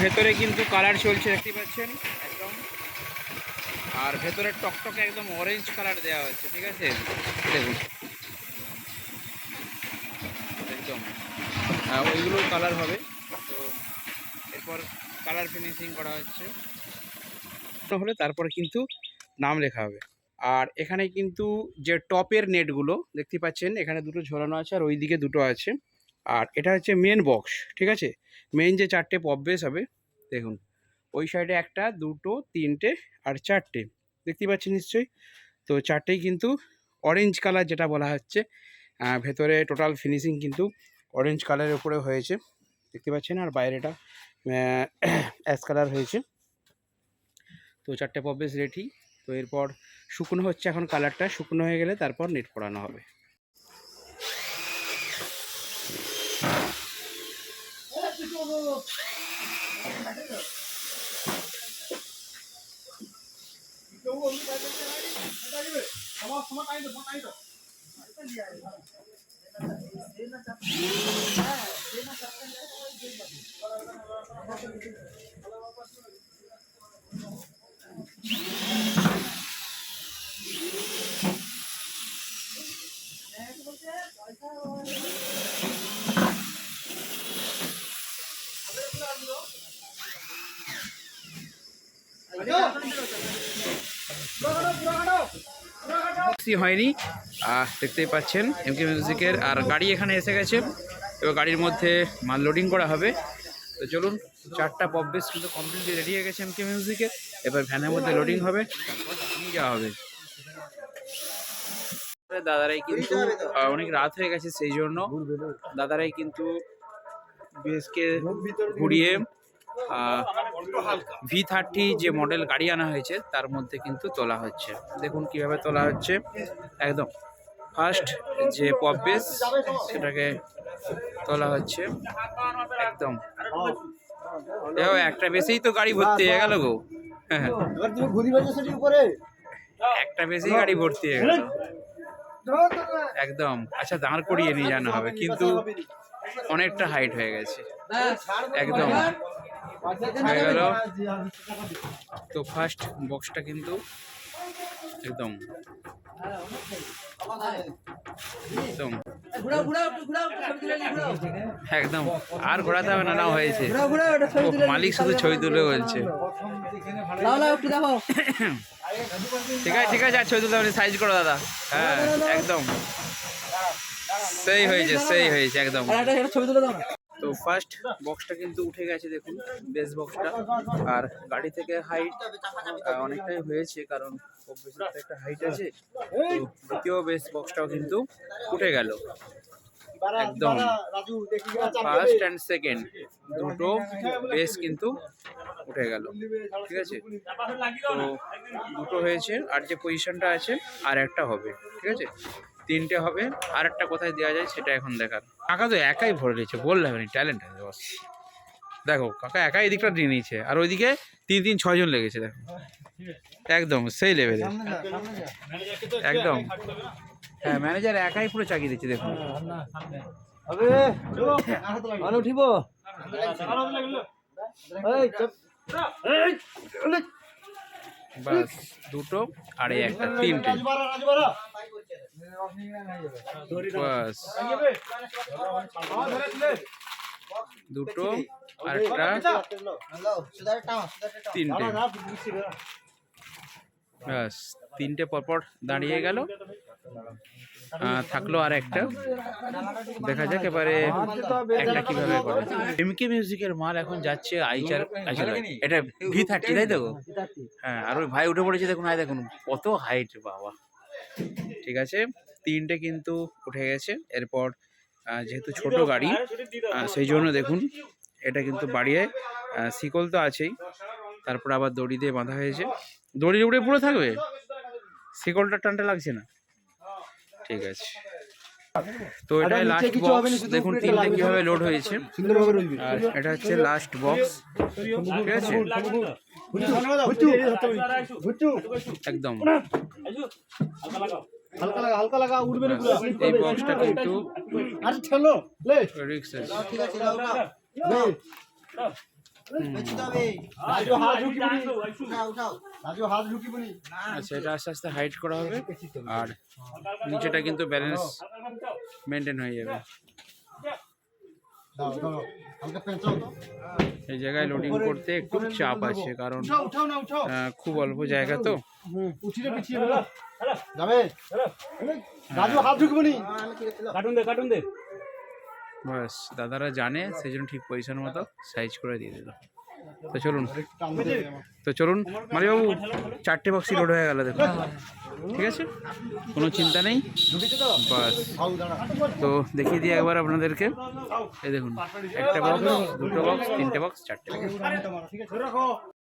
ভেতরে কিন্তু কালার চলছে দেখতে পাচ্ছেন একদম। আর ভেতরে টকটকে একদম অরেঞ্জ কালার দেওয়া হচ্ছে ঠিক আছে? একদম। আহ, ওইগুলো কালার হবে। তো এরপর কালার ফিনিশিং করা হচ্ছে। হলে তারপরে কিন্তু নাম লেখা হবে। আর এখানে কিন্তু যে টপের নেটগুলো দেখতে পাচ্ছেন এখানে দুটো ঝোলানো আছে আর ওই দিকে দুটো আছে। আর এটা হচ্ছে মেন বক্স ঠিক আছে? মেন যে চারটে পপ বেস হবে, দেখুন, ওই সাইডে একটা, দুটো, তিনটে আর চারটে, দেখতে পাচ্ছেন নিশ্চয়ই? তো চারটেই কিন্তু অরেঞ্জ কালার যেটা বলা হচ্ছে ভেতরে টোটাল ফিনিশিং কিন্তু অরেঞ্জ কালারের উপরে হয়েছে, দেখতে পাচ্ছেন? আর বাইরেটা অ্যাশ কালার হয়েছে। তো চারটে পপ বেস রেডি তো এরপর শুকনো হচ্ছে এখন কালারটা শুকনো হয়ে গেলে তারপর নেট পড়ানো হবে। もう、Thank you. হয়নি। দেখতেই পাচ্ছেন এমকে মিউজিকের আর গাড়ি এখানে এসে গেছে। এবার গাড়ির মধ্যে মাল লোডিং করা হবে। তো চলুন, চারটা পপ বেস কিন্তু কমপ্লিটলি রেডি হয়ে গেছে এমকে মিউজিকের এবার ভ্যানের মধ্যে লোডিং হবে। নিয়ে যাওয়া হবে। দাদারাই কিন্তু অনেক রাত হয়ে গেছে সেই জন্য। দাদারাই কিন্তু বেসকে ঘুরিয়ে ভি থার্টি যে মডেল গাড়ি আনা হয়েছে তার মধ্যে কিন্তু তোলা হচ্ছে। দেখুন কীভাবে তোলা হচ্ছে। একদম ফার্স্ট যে পপ বেস সেটাকে তোলা হচ্ছে। একদম। দেখো একটা বেসেই তো গাড়ি ভর্তি হয়ে গেল গো। হ্যাঁ। একটা বেসেই গাড়ি ভর্তি হয়ে গেল। একদম। আচ্ছা দাঁড় করিয়ে নিয়ে জানা হবে কিন্তু অনেকটা হাইট হয়ে গেছে। একদম। হয়ে গেল। তো ফার্স্ট বক্সটা কিন্তু একদম। একদম। আর ঘোরাতে হবে না না হয়েছে। মালিক শুধু ছবি তুলে বলছে। ঠিক আছে ঠিক আছে আর ছবি তুলতে হবে সাইজ করো দাদা। হ্যাঁ একদম। সেই হয়েছে সেই হয়েছে একদম। ছবি তুলে দাও। তো ফার্স্ট বক্সটা কিন্তু উঠে গেছে দেখুন বেস বক্সটা আর গাড়ি থেকে হাইট অনেকটাই হয়েছে কারণ একটা হাইট আছে। দ্বিতীয় বেস বক্সটাও কিন্তু উঠে গেল। একদম। ফার্স্ট অ্যান্ড সেকেন্ড দুটো বেস কিন্তু উঠে গেল। ঠিক আছে? তো দুটো হয়েছে, আর যে পজিশনটা আছে, আর একটা হবে। ঠিক আছে? তিনটে হবে আর একটা কোথায় দেওয়া যায় সেটা এখন দেখার। কাকা তো একাই ভরে নিয়েছে বললে হবে ট্যালেন্ট আছে বস। দেখো কাকা একাই এদিকটা নিয়ে নিয়েছে আর ওইদিকে তিন তিন ছজন লেগেছে দেখো। একদম সেই লেভেলে একদম। হ্যাঁ ম্যানেজার একাই পুরো চাকিয়ে দিচ্ছে দেখুন। উঠিব? বাস দুটো আর এই একটা তিনটে। বাস। দুটো আর একটা তিনটে। ব্যাস তিনটে পরপর দাঁড়িয়ে গেল। থাকল আর একটা। দেখা যাক এবারে একটা কীভাবে করে। এমকে মিউজিকের মাল এখন যাচ্ছে আইচার আইচার এটা ভি থার্টি তাই তো? হ্যাঁ আর ওই ভাই উঠে পড়েছে দেখুন আয় দেখুন কত হাইট বাবা। ঠিক আছে? তিনটে কিন্তু উঠে গেছে। এরপর যেহেতু ছোট গাড়ি সেই জন্য দেখুন এটা কিন্তু বাড়িয়ে শিকল তো আছেই। তারপর আবার দড়ি দিয়ে বাঁধা হয়েছে। দড়ির উপরে পুরো থাকবে? শিকলটা টানটা লাগছে না? ঠিক আছে। তো এটা লাস্ট বক্স দেখুন তিনটে। কীভাবে লোড হয়েছে। আর এটা হচ্ছে লাস্ট বক্স ঠিক আছে? একদম। হালকা লাগা হালকা লাগা উঠবে না পুরো। এই বক্সটা কিন্তু আরে ঠেলো লে। রিক্স আছে। ঠিক আছে দাও আচ্ছা এটা আস্তে আস্তে হাইট করা হবে। আর নিচেটা কিন্তু ব্যালেন্স মেনটেন হয়ে যাবে দাও দাও হালকা পেঁচাও তো এই জায়গায় লোডিং করতে একটু চাপ আছে কারণ খুব অল্প জায়গা তো। বাস দাদারা জানে সেই জন্য ঠিক পজিশন মতো সাইজ করে দিয়ে দিল। তো চলুন। তো চলুন মালিবাবু চারটে বক্সই লোড হয়ে গেল দেখুন। ঠিক আছে? কোনো চিন্তা নেই? বাস। তো দেখিয়ে দিই একবার আপনাদেরকে। এই দেখুন, একটা বক্স দুটো বক্স তিনটে বক্স চারটে